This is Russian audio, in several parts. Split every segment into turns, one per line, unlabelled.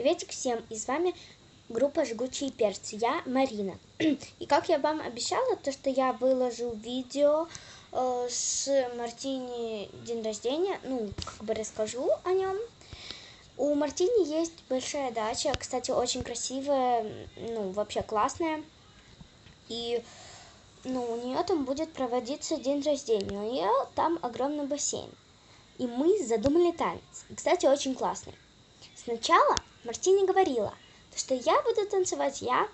Приветик всем, и с вами группа Жгучие Перцы, я Марина. И как я вам обещала, то что я выложу видео э, с Мартини день рождения, ну, как бы расскажу о нем. У Мартини есть большая дача, кстати, очень красивая, ну, вообще классная. И, ну, у нее там будет проводиться день рождения, у нее там огромный бассейн. И мы задумали танец. Кстати, очень классный. Сначала Мартини говорила, что я буду танцевать я,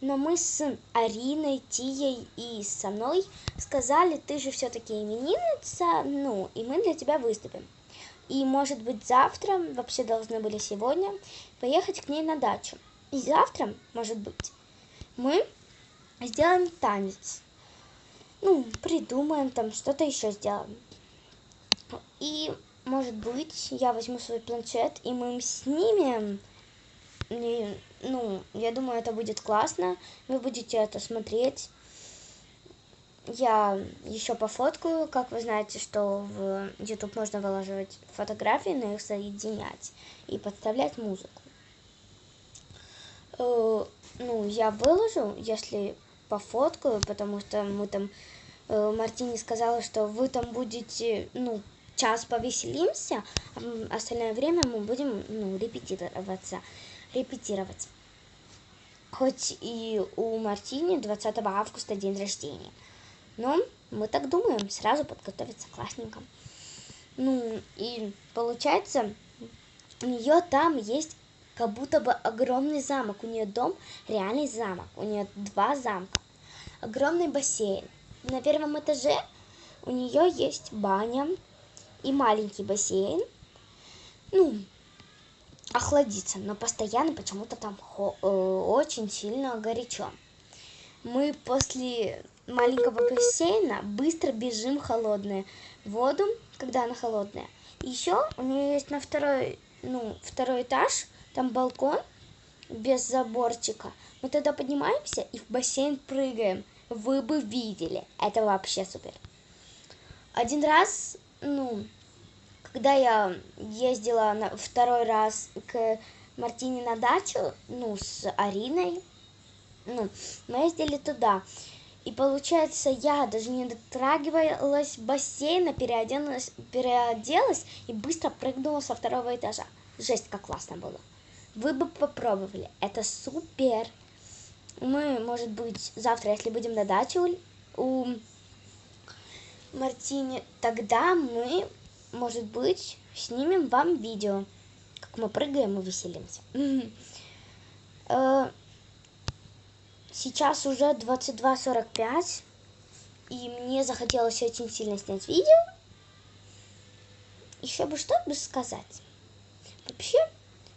но мы с Ариной, Тией и со мной сказали, ты же все-таки именинница, ну, и мы для тебя выступим. И, может быть, завтра, вообще должны были сегодня, поехать к ней на дачу. И завтра, может быть, мы сделаем танец. Ну, придумаем там, что-то еще сделаем. И может быть, я возьму свой планшет, и мы снимем. И, ну, я думаю, это будет классно. Вы будете это смотреть. Я еще пофоткаю, как вы знаете, что в YouTube можно выложить фотографии, но их соединять и подставлять музыку. Э, ну, я выложу, если пофоткаю, потому что мы там, э, Мартини сказала, что вы там будете, ну, час повеселимся, а остальное время мы будем ну, репетироваться, репетировать. Хоть и у Мартини 20 августа день рождения. Но мы так думаем, сразу подготовиться классненько. Ну, и получается, у нее там есть как будто бы огромный замок. У нее дом реальный замок. У нее два замка. Огромный бассейн. На первом этаже у нее есть баня, и маленький бассейн, ну, охладиться, но постоянно почему-то там э, очень сильно горячо. Мы после маленького бассейна быстро бежим в холодную воду, когда она холодная. Еще у нее есть на второй, ну, второй этаж, там балкон без заборчика. Мы тогда поднимаемся и в бассейн прыгаем. Вы бы видели. Это вообще супер. Один раз, ну, когда я ездила на второй раз к Мартине на дачу, ну, с Ариной, ну, мы ездили туда. И получается, я даже не дотрагивалась бассейна, переоделась, переоделась и быстро прыгнула со второго этажа. Жесть, как классно было. Вы бы попробовали. Это супер. Мы, может быть, завтра, если будем на даче у, у Мартини, тогда мы может быть, снимем вам видео, как мы прыгаем и веселимся. Э, сейчас уже 22.45, и мне захотелось очень сильно снять видео. Еще бы что бы сказать. Вообще,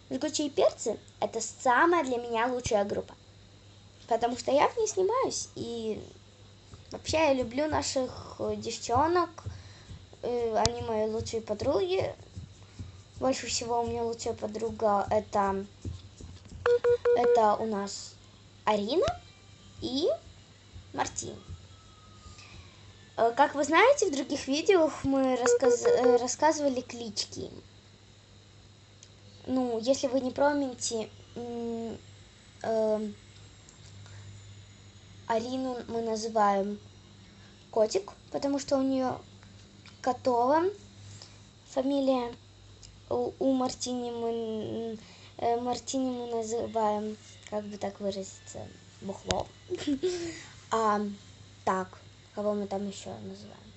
жгучие перцы – это самая для меня лучшая группа. Потому что я в ней снимаюсь, и вообще я люблю наших девчонок, Э, они мои лучшие подруги. Больше всего у меня лучшая подруга это, это у нас Арина и Мартин. Э, как вы знаете, в других видео мы рассказ... Э, рассказывали клички. Ну, если вы не помните, э, Арину мы называем котик, потому что у нее Котова. Фамилия у, у Мартини мы, э, Мартини мы называем, как бы так выразиться, бухло. А так, кого мы там еще называем?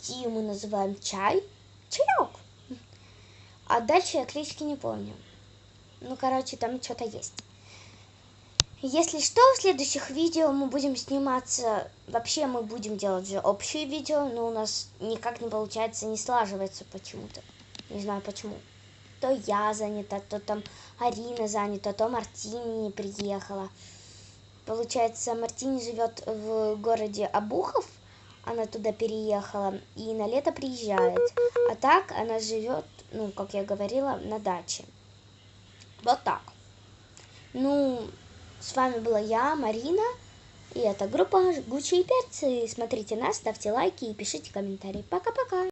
Тию мы называем чай. Чаек. А дальше я клички не помню. Ну, короче, там что-то есть. Если что, в следующих видео мы будем сниматься... Вообще мы будем делать же общее видео, но у нас никак не получается, не слаживается почему-то. Не знаю почему. То я занята, то там Арина занята, то Мартини не приехала. Получается, Мартини живет в городе Обухов, она туда переехала и на лето приезжает. А так она живет, ну, как я говорила, на даче. Вот так. Ну, с вами была я, Марина, и это группа «Жгучие перцы». Смотрите нас, ставьте лайки и пишите комментарии. Пока-пока!